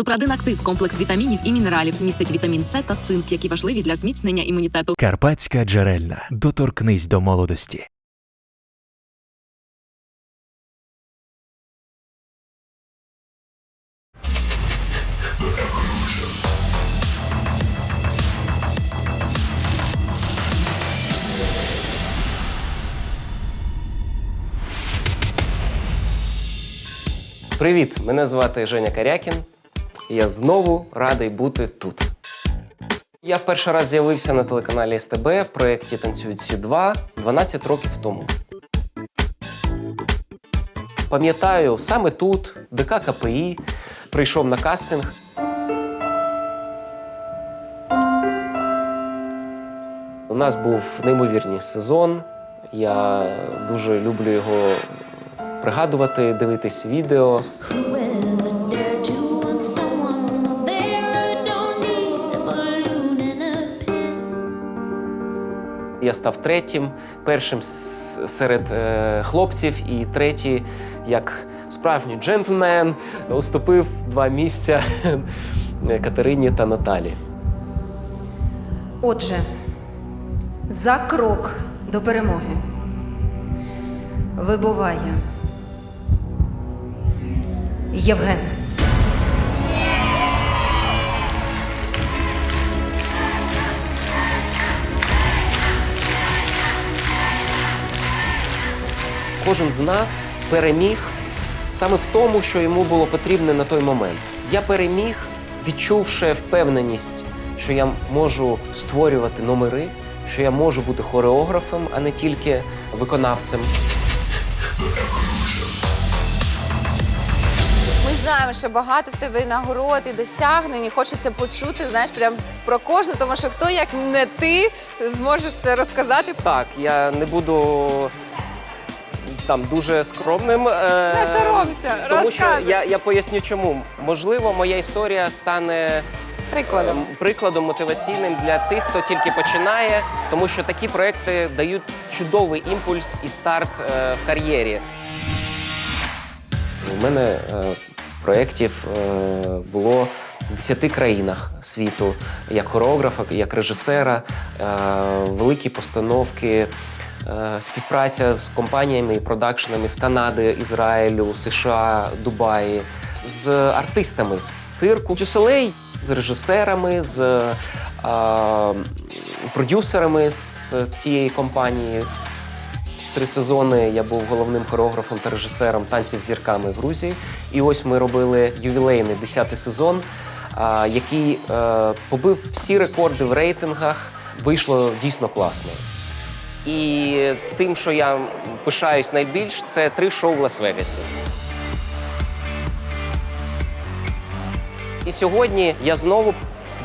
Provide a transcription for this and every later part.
Супрадин актив комплекс вітамінів і мінералів містить вітамін С та цинк, які важливі для зміцнення імунітету. Карпатська джерельна. Доторкнись до молодості. Привіт! Мене звати Женя Карякін. Я знову радий бути тут. Я в перший раз з'явився на телеканалі СТБ в проєкті Танцюють всі два 12 років тому. Пам'ятаю, саме тут, ДК КПІ, прийшов на кастинг. У нас був неймовірний сезон. Я дуже люблю його пригадувати, дивитись відео. Я став третім, першим серед е, хлопців, і третій, як справжній джентльмен, уступив два місця Катерині та Наталі. Отже, за крок до перемоги вибуває Євген. Кожен з нас переміг саме в тому, що йому було потрібно на той момент. Я переміг, відчувши впевненість, що я можу створювати номери, що я можу бути хореографом, а не тільки виконавцем. Ми знаємо, що багато в тебе і нагород і досягнень. і Хочеться почути, знаєш, прям про кожну, тому що хто як не ти зможеш це розказати. Так, я не буду там дуже скромним. е, Не соромся, Тому що розказуй. я, я поясню чому. Можливо, моя історія стане Прикладом. ем, прикладом мотиваційним для тих, хто тільки починає, тому що такі проекти дають чудовий імпульс і старт е, в кар'єрі. У мене е, проєктів е, було в 10 країнах світу, як хореографа, як режисера, е, великі постановки, е, співпраця з компаніями і продакшенами з Канади, Ізраїлю, США, Дубаї, з артистами з цирку Дюселей, з режисерами, з е, продюсерами з цієї компанії. Три сезони я був головним хореографом та режисером танців з зірками в Грузії. І ось ми робили ювілейний 10-й сезон, який е, побив всі рекорди в рейтингах. Вийшло дійсно класно. І тим, що я пишаюсь найбільш, це три шоу в Лас-Вегасі. І сьогодні я знову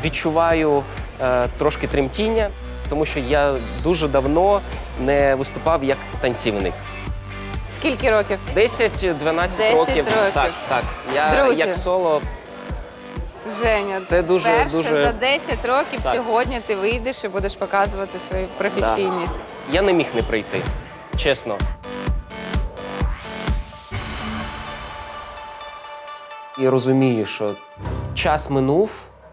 відчуваю е, трошки тремтіння, тому що я дуже давно не виступав як танцівник. Скільки років? 10-12 років. років. Так, так. Я Друзі. як соло. Женя, Це дуже- перше дуже- за 10 років Так. сьогодні ти вийдеш і будеш показувати свою професійність. Я не міг не прийти. Чесно. І розумію, що час минув,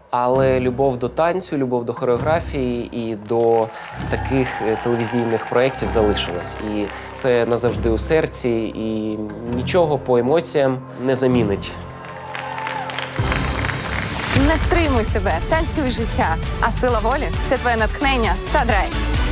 але любов до танцю, любов до хореографії і до таких е, телевізійних проєктів залишилась. І це назавжди у серці, і нічого по емоціям не замінить. Не стримуй себе, танцюй життя. А сила волі це твоє натхнення та драйв.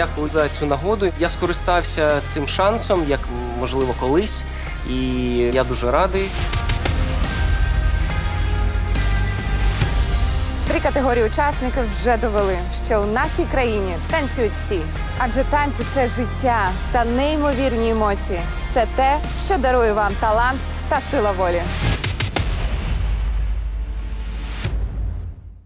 Дякую за цю нагоду. Я скористався цим шансом, як можливо колись, і я дуже радий. Три категорії учасників вже довели, що у нашій країні танцюють всі. Адже танці це життя та неймовірні емоції. Це те, що дарує вам талант та сила волі.